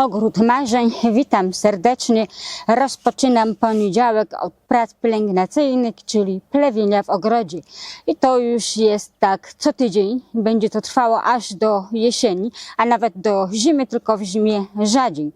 Ogród Marzeń. Witam serdecznie. Rozpoczynam poniedziałek od prac pielęgnacyjnych, czyli plewienia w ogrodzie. I to już jest tak co tydzień. Będzie to trwało aż do jesieni, a nawet do zimy, tylko w zimie rzadziej.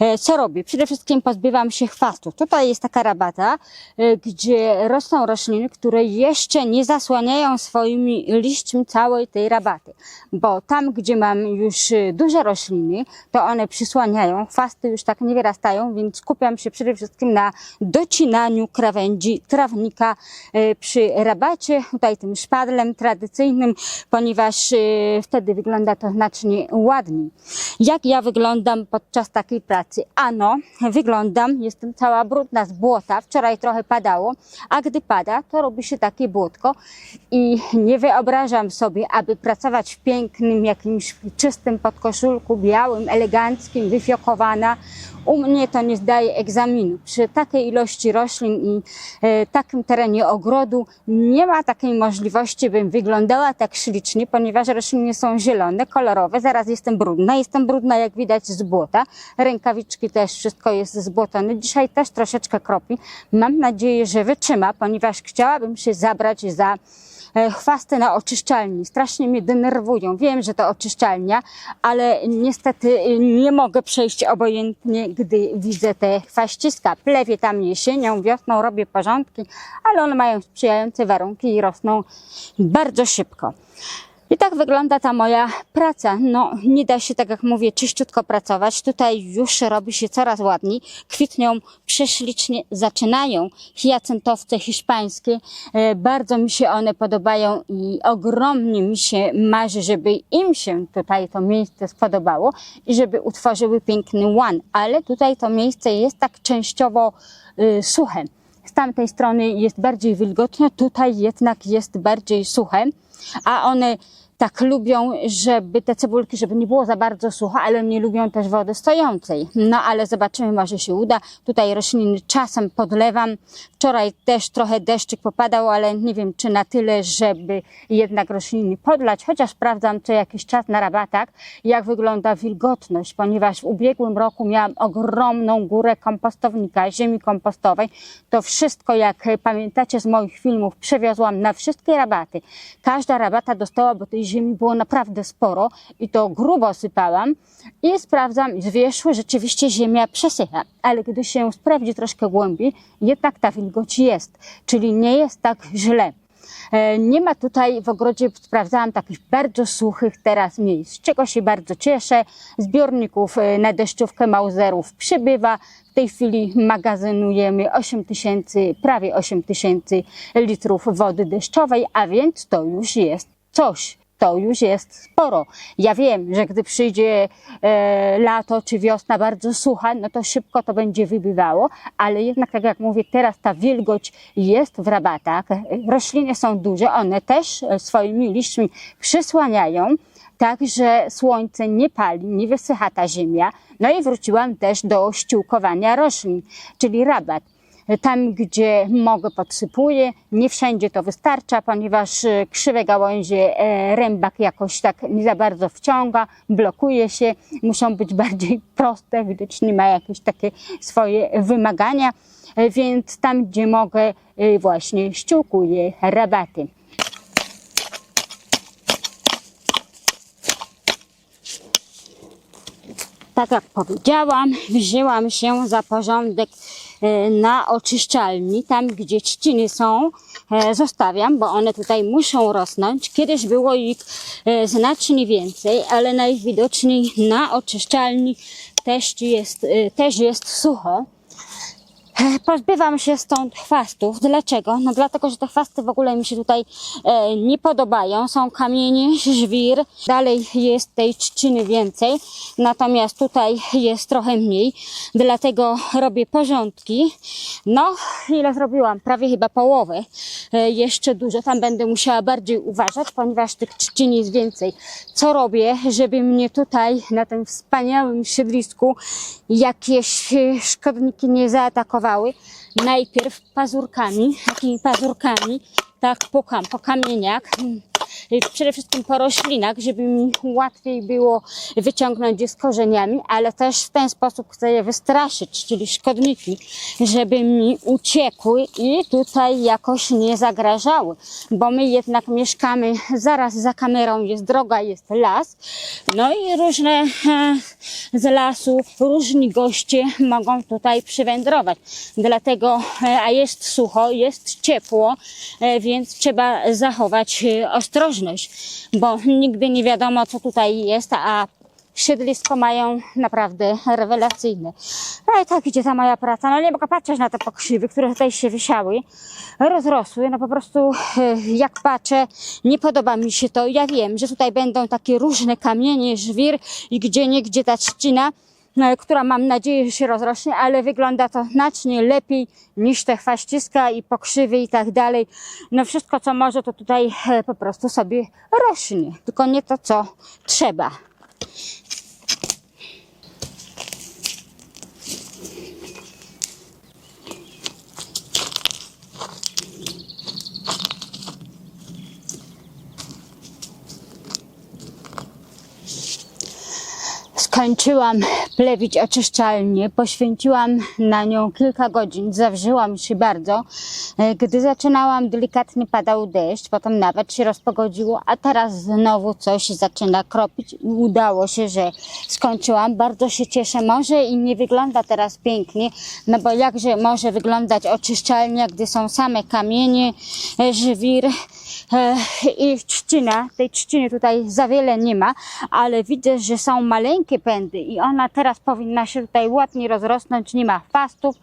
E, Co robię? Przede wszystkim pozbywam się chwastów. Tutaj jest taka rabata, e, gdzie rosną rośliny, które jeszcze nie zasłaniają swoimi liśćmi całej tej rabaty. Bo tam, gdzie mam już e, duże rośliny, to one przysłaniają, chwasty już tak nie wyrastają, więc skupiam się przede wszystkim na docinaniu krawędzi trawnika przy rabacie, tutaj tym szpadlem tradycyjnym, ponieważ e, wtedy wygląda to znacznie ładniej. Jak ja wyglądam podczas takiej pracy? Ano, wyglądam, jestem cała brudna z błota, wczoraj trochę padało, a gdy pada, to robi się takie błotko i nie wyobrażam sobie, aby pracować w pięknym, jakimś czystym podkoszulku, białym, eleganckim, wyfiokowana. U mnie to nie zdaje egzaminu. Przy takiej ilości roślin i e, takim terenie ogrodu nie ma takiej możliwości, bym wyglądała tak ślicznie, ponieważ rośliny są zielone, kolorowe. Zaraz jestem brudna. Jestem brudna, jak widać, z błota. Rękawiczki też, wszystko jest zbłotone. Dzisiaj też troszeczkę kropi. Mam nadzieję, że wytrzyma, ponieważ chciałabym się zabrać za e, chwasty na oczyszczalni. Strasznie mnie denerwują. Wiem, że to oczyszczalnia, ale niestety e, nie mogę przejść obojętnie, gdy widzę te chwaściska. Plewię tam jesienią, wiosną, robię porządki, ale one mają sprzyjające warunki i rosną bardzo szybko. I tak wygląda ta moja praca. No, nie da się, tak jak mówię, czyściutko pracować. Tutaj już robi się coraz ładniej. Kwitną prześlicznie, zaczynają hiacyntowce hiszpańskie. E, Bardzo mi się one podobają i ogromnie mi się marzy, żeby im się tutaj to miejsce spodobało i żeby utworzyły piękny łan. Ale tutaj to miejsce jest tak częściowo y, suche. Z tamtej strony jest bardziej wilgotne, tutaj jednak jest bardziej suche, a one tak lubią, żeby te cebulki, żeby nie było za bardzo sucho, ale nie lubią też wody stojącej. No ale zobaczymy, może się uda. Tutaj rośliny czasem podlewam. Wczoraj też trochę deszczyk popadał, ale nie wiem, czy na tyle, żeby jednak rośliny podlać, chociaż sprawdzam co jakiś czas na rabatach, jak wygląda wilgotność, ponieważ w ubiegłym roku miałam ogromną górę kompostownika, ziemi kompostowej. To wszystko, jak pamiętacie z moich filmów, przewiozłam na wszystkie rabaty. Każda rabata dostała, bo tej ziemi było naprawdę sporo i to grubo sypałam i sprawdzam, z rzeczywiście ziemia przesycha, ale gdy się sprawdzi troszkę głębiej, jednak ta wilgoć jest, czyli nie jest tak źle. E, Nie ma tutaj w ogrodzie, sprawdzałam, takich bardzo suchych teraz miejsc, z czego się bardzo cieszę. Zbiorników e, na deszczówkę Mauserów przybywa. W tej chwili magazynujemy 8 tysięcy, prawie 8 tysięcy litrów wody deszczowej, a więc to już jest coś to już jest sporo. Ja wiem, że gdy przyjdzie e, lato czy wiosna bardzo sucha, no to szybko to będzie wybywało, ale jednak, tak jak mówię, teraz ta wilgoć jest w rabatach. Rośliny są duże, one też e, swoimi liśćmi przysłaniają, tak że słońce nie pali, nie wysycha ta ziemia. No i wróciłam też do ściółkowania roślin, czyli rabat. Tam, gdzie mogę, podsypuję. Nie wszędzie to wystarcza, ponieważ e, krzywe gałęzie e, rębak jakoś tak nie za bardzo wciąga, blokuje się. Muszą być bardziej proste, widocznie ma jakieś takie swoje wymagania. E, Więc tam, gdzie mogę, właśnie ściółkuję rabaty. tak jak powiedziałam, wzięłam się za porządek na oczyszczalni. Tam, gdzie trzciny są, e, zostawiam, bo one tutaj muszą rosnąć. Kiedyś było ich e, znacznie więcej, ale najwidoczniej na oczyszczalni też jest, e, też jest sucho. E, Pozbywam się stąd chwastów. Dlaczego? No dlatego, że te chwasty w ogóle mi się tutaj e, nie podobają. Są kamienie, żwir. Dalej jest tej trzciny więcej. Natomiast tutaj jest trochę mniej. Dlatego robię porządki. No, ile zrobiłam? Prawie chyba połowę. E, jeszcze dużo. Tam będę musiała bardziej uważać, ponieważ tych trzcin jest więcej. Co robię, żeby mnie tutaj na tym wspaniałym siedlisku jakieś e, szkodniki nie zaatakowały? Najpierw pazurkami, takimi pazurkami, tak pukam po kamieniach. przede wszystkim po roślinach, żeby mi łatwiej było wyciągnąć je z korzeniami, ale też w ten sposób chcę je wystraszyć, czyli szkodniki, żeby mi uciekły i tutaj jakoś nie zagrażały, bo my jednak mieszkamy zaraz za kamerą, jest droga, jest las, no i różne e, z lasu, różni goście mogą tutaj przywędrować. Dlatego, e, a jest sucho, jest ciepło, e, więc trzeba zachować e, ostrożność, bo nigdy nie wiadomo, co tutaj jest, a siedlisko mają naprawdę rewelacyjne. No i tak idzie ta moja praca. No nie mogę patrzeć na te pokrzywy, które tutaj się wysiały, rozrosły. No po prostu e, jak patrzę, nie podoba mi się to. Ja wiem, że tutaj będą takie różne kamienie, żwir i gdzie nie gdzie ta trzcina, która mam nadzieję, że się rozrośnie, ale wygląda to znacznie lepiej niż te chwaściska i pokrzywy i tak dalej. No wszystko co może to tutaj e, po prostu sobie rośnie, tylko nie to co trzeba. Skończyłam plewić oczyszczalnię, poświęciłam na nią kilka godzin, zawrzyłam się bardzo. E, Gdy zaczynałam, delikatnie padał deszcz, potem nawet się rozpogodziło, a teraz znowu coś zaczyna kropić udało się, że skończyłam. Bardzo się cieszę. Może i nie wygląda teraz pięknie, no bo jakże może wyglądać oczyszczalnia, gdy są same kamienie, e, żwir, E, i trzcina, tej trzciny tutaj za wiele nie ma, ale widzę, że są maleńkie pędy i ona teraz powinna się tutaj ładnie rozrosnąć, nie ma chwastów,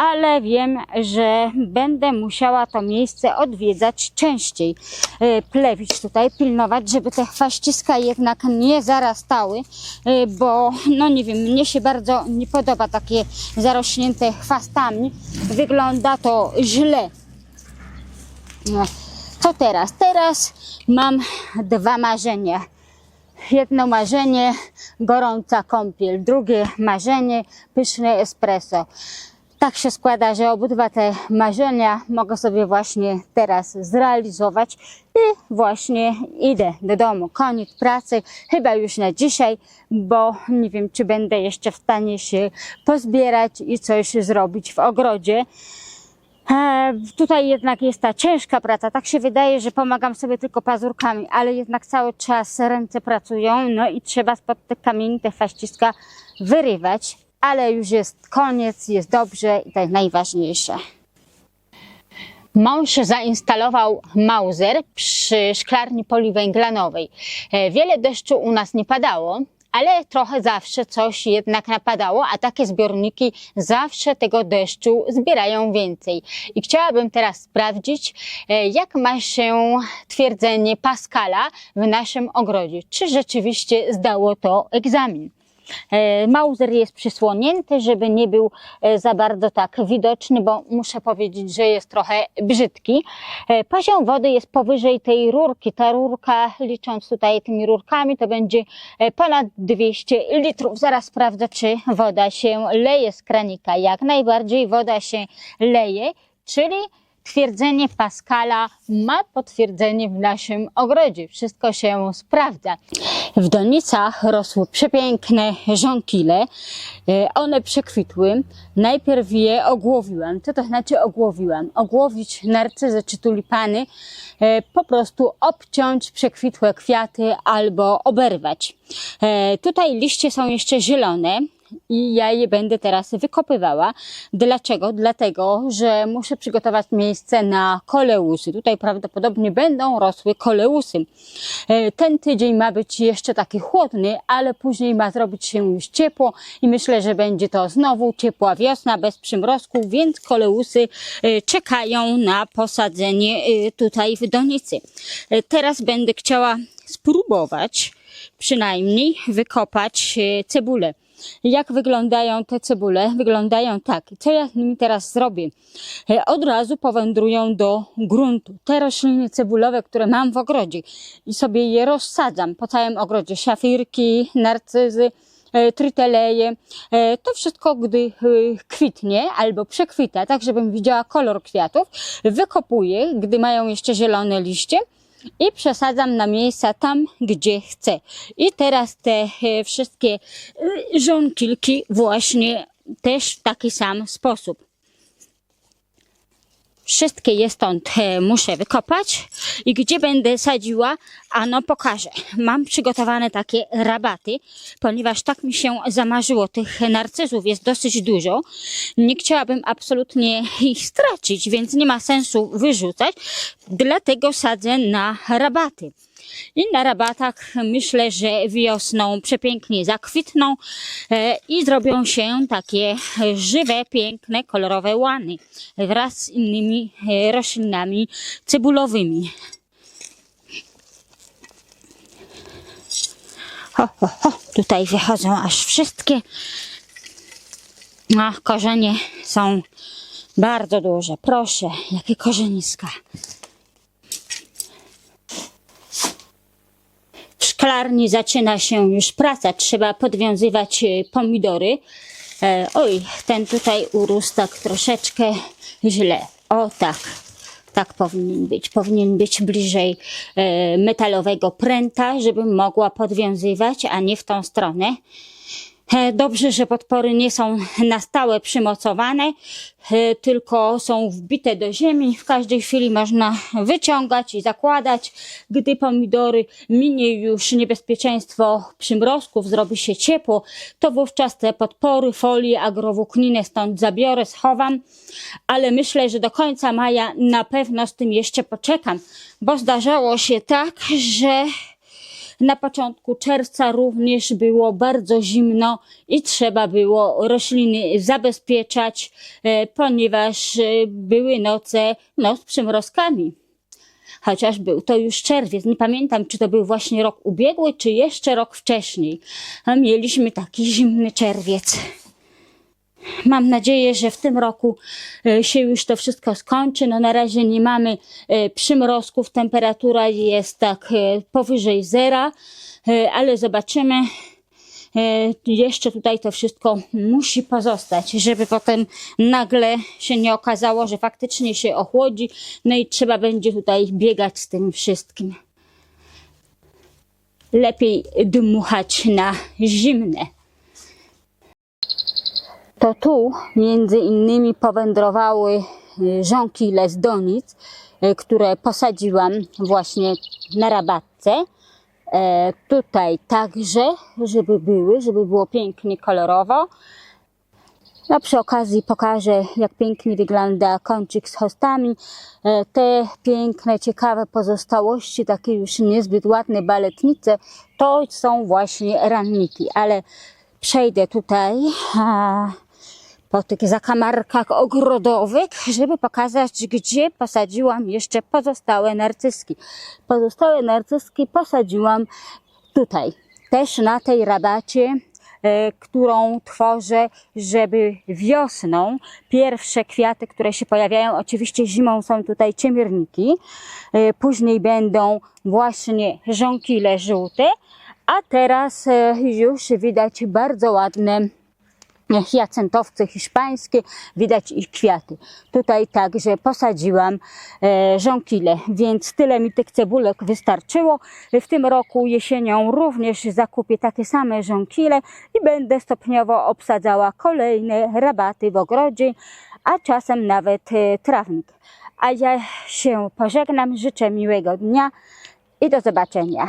ale wiem, że będę musiała to miejsce odwiedzać częściej, e, plewić tutaj, pilnować, żeby te chwaściska jednak nie zarastały, e, bo no nie wiem, mnie się bardzo nie podoba takie zarośnięte chwastami, wygląda to źle. No. Co teraz? Teraz mam dwa marzenia. Jedno marzenie gorąca kąpiel, drugie marzenie pyszne espresso. Tak się składa, że obydwa te marzenia mogę sobie właśnie teraz zrealizować i właśnie idę do domu. Koniec pracy, chyba już na dzisiaj, bo nie wiem, czy będę jeszcze w stanie się pozbierać i coś zrobić w ogrodzie. E, Tutaj jednak jest ta ciężka praca. Tak się wydaje, że pomagam sobie tylko pazurkami, ale jednak cały czas ręce pracują, no i trzeba spod tych kamieni te faściska wyrywać. Ale już jest koniec, jest dobrze i to jest najważniejsze. Mąż zainstalował Mauser przy szklarni poliwęglanowej. E, Wiele deszczu u nas nie padało, ale trochę zawsze coś jednak napadało, a takie zbiorniki zawsze tego deszczu zbierają więcej. I chciałabym teraz sprawdzić, e, jak ma się twierdzenie Pascala w naszym ogrodzie. Czy rzeczywiście zdało to egzamin? E, Mauser jest przysłonięty, żeby nie był e, za bardzo tak widoczny, bo muszę powiedzieć, że jest trochę brzydki. E, Poziom wody jest powyżej tej rurki. Ta rurka, licząc tutaj tymi rurkami, to będzie ponad 200 litrów. Zaraz sprawdzę, czy woda się leje z kranika. Jak najbardziej woda się leje, czyli twierdzenie Pascala ma potwierdzenie w naszym ogrodzie. Wszystko się sprawdza. W donicach rosły przepiękne żonkile. E, One przekwitły. Najpierw je ogłowiłam. Co to znaczy ogłowiłam? Ogłowić narcyzy czy tulipany, e, po prostu obciąć przekwitłe kwiaty albo oberwać. E, Tutaj liście są jeszcze zielone, i ja je będę teraz wykopywała. Dlaczego? Dlatego, że muszę przygotować miejsce na koleusy. Tutaj prawdopodobnie będą rosły koleusy. E, Ten tydzień ma być jeszcze taki chłodny, ale później ma zrobić się już ciepło i myślę, że będzie to znowu ciepła wiosna bez przymrozków, więc koleusy e, czekają na posadzenie e, tutaj w donicy. Teraz będę chciała spróbować przynajmniej wykopać cebulę. Jak wyglądają te cebule? Wyglądają tak. Co ja z nimi teraz zrobię? E, Od razu powędrują do gruntu. Te rośliny cebulowe, które mam w ogrodzie i sobie je rozsadzam po całym ogrodzie. Szafirki, narcyzy, e, tryteleje. E, To wszystko, gdy kwitnie albo przekwita, tak żebym widziała kolor kwiatów, wykopuję, gdy mają jeszcze zielone liście i przesadzam na miejsca tam, gdzie chcę. I teraz te e, wszystkie e, żonkilki właśnie też w taki sam sposób. Wszystkie je stąd e, muszę wykopać i gdzie będę sadziła, ano pokażę. Mam przygotowane takie rabaty, ponieważ tak mi się zamarzyło. Tych narcyzów jest dosyć dużo. Nie chciałabym absolutnie ich stracić, więc nie ma sensu wyrzucać. Dlatego sadzę na rabaty. I na rabatach myślę, że wiosną przepięknie zakwitną e, i zrobią się takie żywe, piękne, kolorowe łany wraz z innymi e, roślinami cebulowymi. Ho, ho, ho. Tutaj wychodzą aż wszystkie. A korzenie są bardzo duże. Proszę, jakie korzeniska. W szklarni zaczyna się już praca. Trzeba podwiązywać e, pomidory. E, oj, ten tutaj urósł tak troszeczkę źle. O tak. Tak powinien być. Powinien być bliżej e, metalowego pręta, żebym mogła podwiązywać, a nie w tą stronę. E, Dobrze, że podpory nie są na stałe przymocowane, e, tylko są wbite do ziemi. W każdej chwili można wyciągać i zakładać. Gdy pomidory minie już niebezpieczeństwo przymrozków, zrobi się ciepło, to wówczas te podpory, folię, agrowłókninę stąd zabiorę, schowam. Ale myślę, że do końca maja na pewno z tym jeszcze poczekam, bo zdarzało się tak, że na początku czerwca również było bardzo zimno i trzeba było rośliny zabezpieczać, e, ponieważ e, były noce no, z przymrozkami. Chociaż był to już czerwiec. Nie pamiętam, czy to był właśnie rok ubiegły, czy jeszcze rok wcześniej. A mieliśmy taki zimny czerwiec. Mam nadzieję, że w tym roku e, się już to wszystko skończy. No na razie nie mamy e, przymrozków, temperatura jest tak e, powyżej zera, ale zobaczymy. Jeszcze tutaj to wszystko musi pozostać, żeby potem nagle się nie okazało, że faktycznie się ochłodzi, no i trzeba będzie tutaj biegać z tym wszystkim. Lepiej dmuchać na zimne to tu między innymi powędrowały y, żonki lesdonic, y, które posadziłam właśnie na rabatce. E, tutaj także, żeby były, żeby było pięknie kolorowo. No przy okazji pokażę, jak pięknie wygląda kącik z hostami. E, Te piękne, ciekawe pozostałości, takie już niezbyt ładne baletnice, to są właśnie ranniki, ale przejdę tutaj a, po tych zakamarkach ogrodowych, żeby pokazać, gdzie posadziłam jeszcze pozostałe narcyski. Pozostałe narcyski posadziłam tutaj, też na tej rabacie, e, którą tworzę, żeby wiosną pierwsze kwiaty, które się pojawiają, oczywiście zimą są tutaj ciemierniki, e, później będą właśnie żonkile żółte, a teraz e, już widać bardzo ładne hiacyntowce hiszpańskie, widać ich kwiaty. Tutaj także posadziłam e, żonkile, więc tyle mi tych cebulek wystarczyło. W tym roku jesienią również zakupię takie same żonkile i będę stopniowo obsadzała kolejne rabaty w ogrodzie, a czasem nawet e, trawnik. A ja się pożegnam, życzę miłego dnia i do zobaczenia.